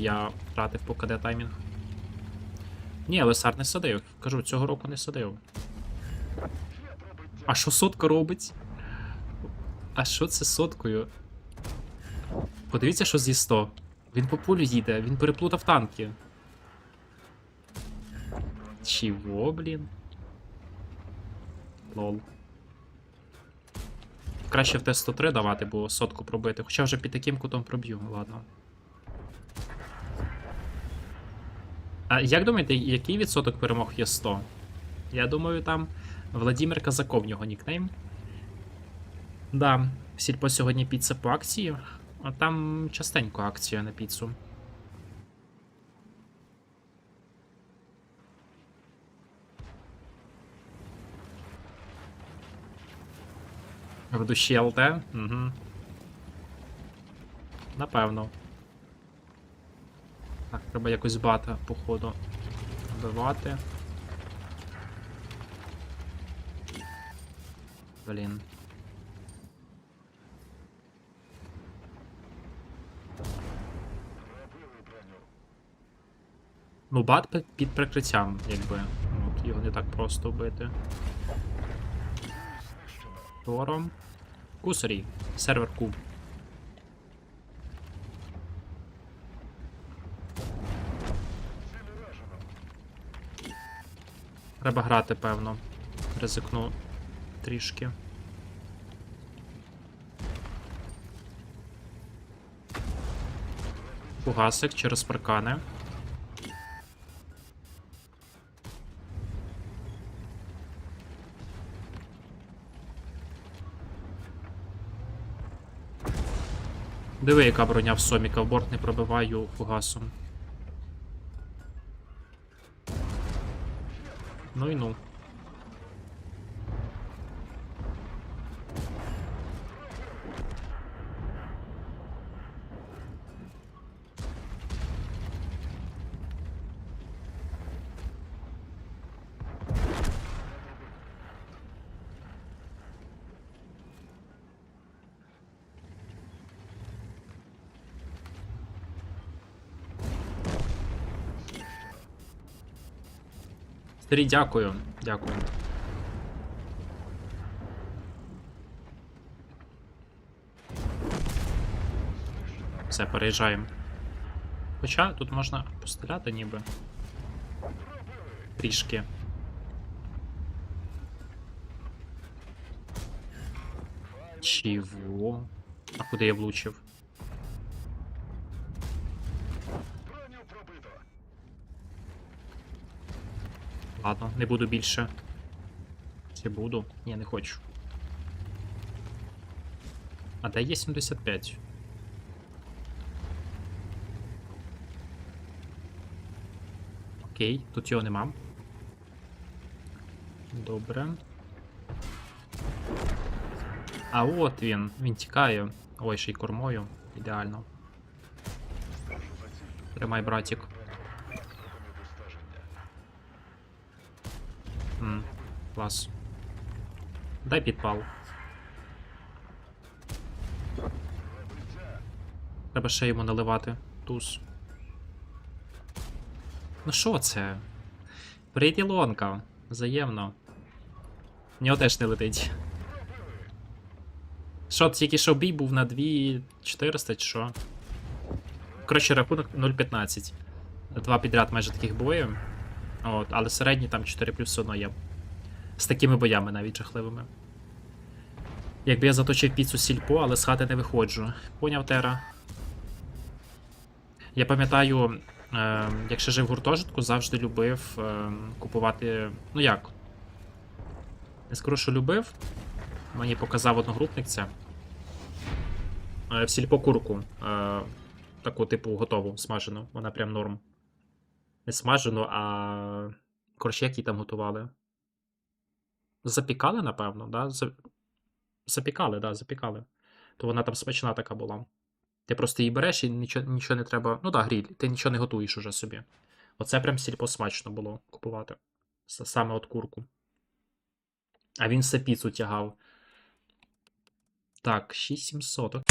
я втратив по КД таймінг. Ні, Лесар не садив. Кажу, цього року не садив. А що сотка робить? А що це соткою? Подивіться, що зі 100. Він по полю їде, він переплутав танки. Чого, блін? Лол. Краще в Т-103 давати, бо сотку пробити. Хоча вже під таким кутом проб'ю, ладно. А як думаєте, який відсоток перемог є 100? Я думаю, там Владимир Казаков його нікнейм. Да, в сільпо сьогодні піца по акції, а там частенько акція на піцу. В душі ЛТ? Угу. Напевно. Так, треба якось бата, походу, вбивати. Блін. Ну, бат під прикриттям, якби. От, його не так просто вбити. Тором. Кусарі. Сервер куб. Треба грати, певно. Ризикну трішки. Фугасик через паркани. Диви, яка броня в Соміка, в борт не пробиваю фугасом. Ну і ну. Старі, дякую. Дякую. Все, переїжджаємо. Хоча тут можна постріляти ніби. Трішки. Чого? А куди я влучив? Ладно, не буду більше. Чи буду? Ні, не хочу. А де є 75? Окей, тут його нема. Добре. А от він. Він тікає. Ой, ще й кормою. Ідеально. Тримай, братик. Клас. Дай підпал. Треба ще йому наливати туз. Ну що це? Приділонка. Взаємно. В нього теж не летить. Що, тільки що бій був на 2400 чи що? Коротше, рахунок 0.15. Два підряд майже таких боїв. От, але середній там 4 плюс все одно є. З такими боями навіть жахливими. Якби я заточив піцу сільпо, але з хати не виходжу. Поняв Тера. Я пам'ятаю, е, якщо жив в гуртожитку, завжди любив е, купувати. Ну як? Не скажу, що любив. Мені показав одногрупник це. Е, в сільпо курку. Е, таку, типу, готову, смажену. Вона прям норм. Не смажену, а. Коротше, як її там готували? Запікали, напевно, да? Запікали, да, запікали. То вона там смачна така була. Ти просто її береш і нічого, нічого не треба. Ну да, гріль, ти нічого не готуєш уже собі. Оце прям сільпо смачно було купувати. Саме от курку. А він все піцу тягав. Так, 6700.